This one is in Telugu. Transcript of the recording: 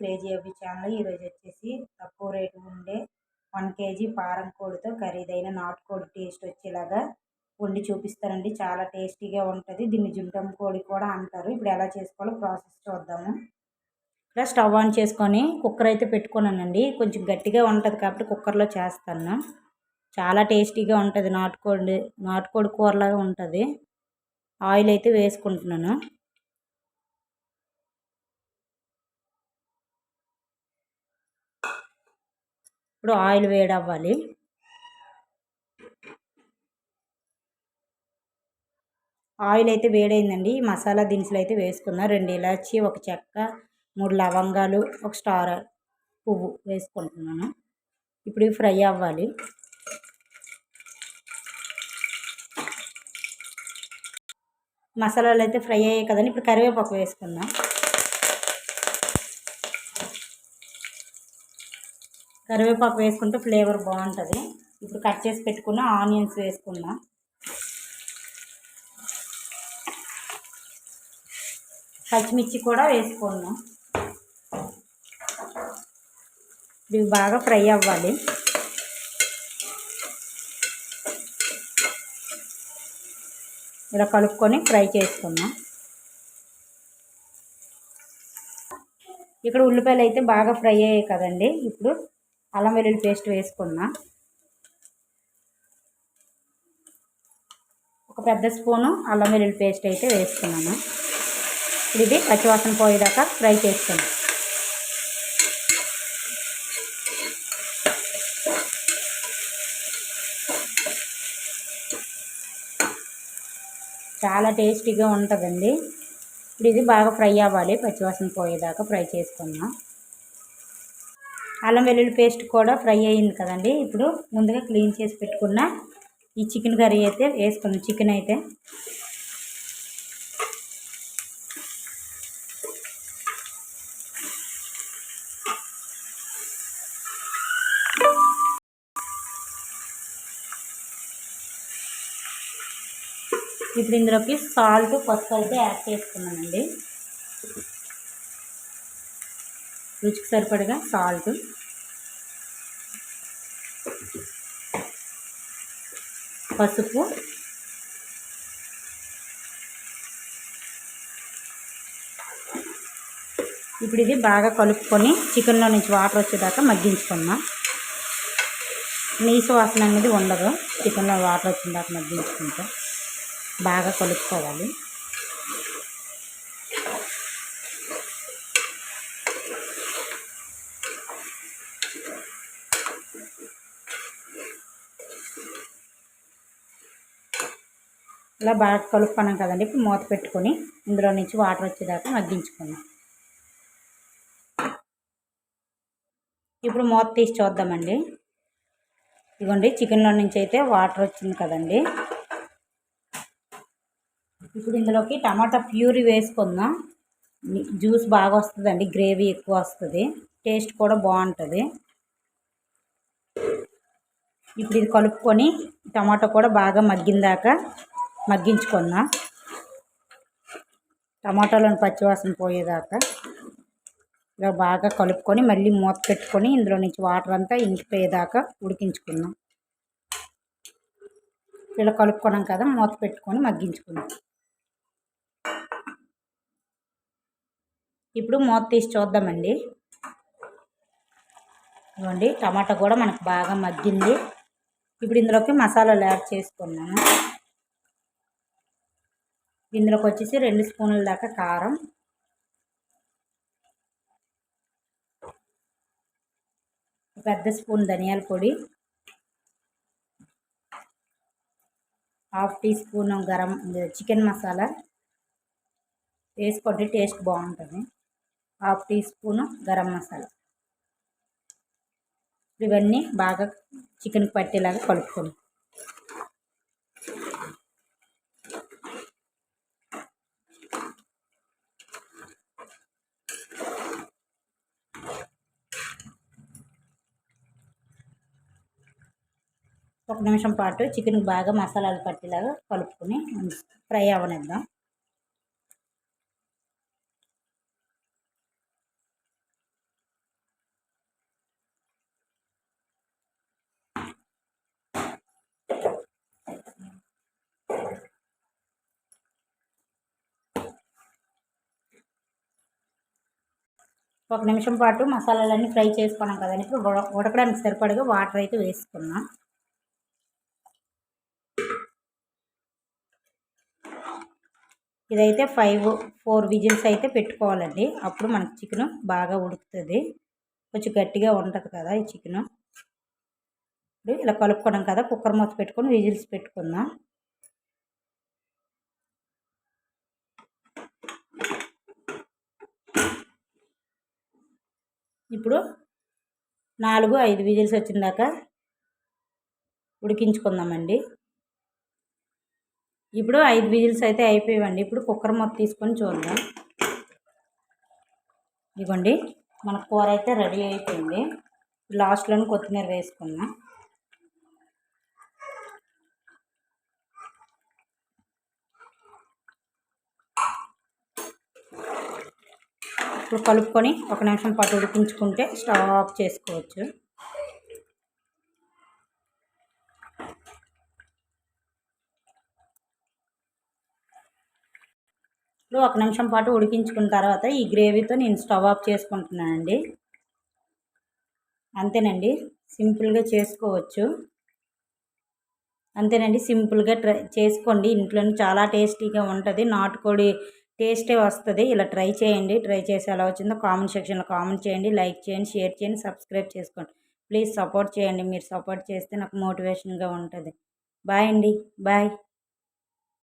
క్రేజీ అవి ఛానల్ ఈరోజు వచ్చేసి తక్కువ రేటు ఉండే వన్ కేజీ పారం కోడితో ఖరీదైన నాటుకోడి టేస్ట్ వచ్చేలాగా వండి చూపిస్తారండి. చాలా టేస్టీగా ఉంటుంది. దీన్ని జుంటం కోడి కూడా అంటారు. ఇప్పుడు ఎలా చేసుకోవాలో ప్రాసెస్ చూద్దాము. ఇక్కడ స్టవ్ ఆన్ చేసుకొని కుక్కర్ అయితే పెట్టుకున్నానండి. కొంచెం గట్టిగా ఉంటుంది కాబట్టి కుక్కర్లో చేస్తాను. చాలా టేస్టీగా ఉంటుంది నాటుకోడి నాటుకోడి కూరలాగా ఉంటుంది. ఆయిల్ అయితే వేసుకుంటున్నాను. ఇప్పుడు ఆయిల్ వేడవ్వాలి. ఆయిల్ అయితే వేడైందండి. మసాలా దినుసులు అయితే వేసుకున్నా. రెండు ఇలాచి ఒక చెక్క మూడు లవంగాలు ఒక స్టార్ పువ్వు వేసుకుంటున్నాను. ఇప్పుడు ఇవి ఫ్రై అవ్వాలి. మసాలాలు అయితే ఫ్రై అయ్యాయి కదండి. ఇప్పుడు కరివేపాకు వేసుకుందాం. కరివేపాకు వేసుకుంటే ఫ్లేవర్ బాగుంటుంది. ఇప్పుడు కట్ చేసి పెట్టుకున్న ఆనియన్స్ వేసుకుందాం. పచ్చిమిర్చి కూడా వేసుకున్నాం ఇవి బాగా ఫ్రై అవ్వాలి. ఇలా కలుపుకొని ఫ్రై చేసుకున్నాం ఇక్కడ ఉల్లిపాయలు అయితే బాగా ఫ్రై అయ్యాయి కదండి. ఇప్పుడు అల్లం వెల్లుల్లి పేస్ట్ వేసుకున్నా. ఒక పెద్ద స్పూను అల్లం వెల్లుల్లి పేస్ట్ అయితే వేసుకున్నాను. ఇది పచ్చివాసన పోయేదాకా ఫ్రై చేసుకున్నాను చాలా టేస్టీగా ఉంటుందండి. ఇప్పుడు ఇది బాగా ఫ్రై అవ్వాలి పచ్చివాసన పోయేదాకా ఫ్రై చేసుకున్నాం. అల్లం వెల్లుల్లి పేస్ట్ కూడా ఫ్రై అయ్యింది కదండి. ఇప్పుడు ముందుగా క్లీన్ చేసి పెట్టుకున్న ఈ చికెన్ కర్రీ అయితే వేసుకుందాం. చికెన్ అయితే. ఇప్పుడు ఇందులోకి సాల్ట్ పసుపు అయితే యాడ్ చేసుకున్నానండి. రుచికి సరిపడగా సాల్ట్ పసుపు. ఇప్పుడు ఇది బాగా కలుపుకొని చికెన్లో నుంచి వాటర్ వచ్చేదాకా మగ్గించుకుందాం. నీసు వాసన అనేది ఉండదు. చికెన్లో వాటర్ వచ్చిన దాకా మగ్గించుకుంటాం బాగా కలుపుకోవాలి. ఇలా బాగా కలుపుకున్నాం కదండి. ఇప్పుడు మూత పెట్టుకొని ఇందులో నుంచి వాటర్ వచ్చేదాకా మగ్గించుకుందాం. ఇప్పుడు మూత తీసి చూద్దామండి. ఇదిగోండి చికెన్లో నుంచి అయితే వాటర్ వచ్చింది కదండి. ఇప్పుడు ఇందులోకి టమాటా ప్యూరీ వేసుకుందాం. జ్యూస్ బాగా వస్తుందండి గ్రేవీ ఎక్కువ వస్తుంది. టేస్ట్ కూడా బాగుంటుంది. ఇప్పుడు ఇది కలుపుకొని టమాటా కూడా బాగా మగ్గిందాక మగ్గించుకుందాం టమాటాలను పచ్చివాసన పోయేదాకా ఇలా బాగా కలుపుకొని మళ్ళీ మూత పెట్టుకొని ఇందులో నుంచి వాటర్ అంతా ఇంకిపోయేదాకా ఉడికించుకున్నాం. ఇలా కలుపుకున్నాం కదా మూత పెట్టుకొని మగ్గించుకున్నాం. ఇప్పుడు మూత తీసి చూద్దామండి. ఇవ్వండి టమాటా కూడా మనకు బాగా మగ్గింది. ఇప్పుడు ఇందులోకి మసాలాలు యాడ్ చేసుకున్నాము ఇందులోకి వచ్చేసి రెండు స్పూన్ల దాకా కారం. పెద్ద స్పూన్ ధనియాల పొడి. Half teaspoon garam chicken masala. వేసుకోండి టేస్ట్ బాగుంటుంది. Half teaspoon garam masala. ఇవన్నీ బాగా చికెన్కి పట్టేలాగా కలుపుకోండి. ఒక నిమిషం పాటు చికెన్ బాగా మసాలాలు పట్టేలాగా కలుపుకొని ఫ్రై అవనిద్దాం ఒక నిమిషం పాటు మసాలాలన్నీ ఫ్రై చేసుకున్నాం కదండి. ఇప్పుడు ఉడకడానికి సరిపడగా వాటర్ అయితే వేసుకున్నాం ఇదైతే ఫైవ్ ఫోర్ విజిల్స్ అయితే పెట్టుకోవాలండి. అప్పుడు మనకి చికెన్ బాగా ఉడుకుతుంది. కొంచెం గట్టిగా ఉంటుంది కదా ఈ చికెన్. ఇప్పుడు ఇలా కలుపుకోవడం కదా కుక్కర్ మూత పెట్టుకొని విజిల్స్ పెట్టుకుందాం. ఇప్పుడు నాలుగు ఐదు విజిల్స్ వచ్చిందాక ఉడికించుకుందామండి. ఇప్పుడు ఐదు విజిల్స్ అయితే అయిపోయావండి. ఇప్పుడు కుక్కర్ మొత్తం తీసుకొని చూద్దాం. ఇదిగోండి మన కూర అయితే రెడీ అయిపోయింది. లాస్ట్లోనే కొత్తిమీర వేసుకుందాం ఇప్పుడు కలుపుకొని ఒక నిమిషం పాటు ఉడికించుకుంటే స్టవ్ ఆఫ్ చేసుకోవచ్చు. ఇప్పుడు ఒక నిమిషం పాటు ఉడికించుకున్న తర్వాత ఈ గ్రేవీతో నేను స్టవ్ ఆఫ్ చేసుకుంటున్నానండి. అంతేనండి. సింపుల్గా చేసుకోవచ్చు. అంతేనండి. సింపుల్గా ట్రై చేసుకోండి. ఇంట్లోనే చాలా టేస్టీగా ఉంటుంది. నాటుకోడి టేస్టే వస్తుంది. ఇలా ట్రై చేయండి. ట్రై చేసి ఎలా వచ్చిందో కామెంట్ సెక్షన్లో కామెంట్ చేయండి. లైక్ చేయండి. షేర్ చేయండి. సబ్స్క్రైబ్ చేసుకోండి. ప్లీజ్ సపోర్ట్ చేయండి. మీరు సపోర్ట్ చేస్తే నాకు మోటివేషన్గా ఉంటుంది. బాయ్ అండి. బాయ్.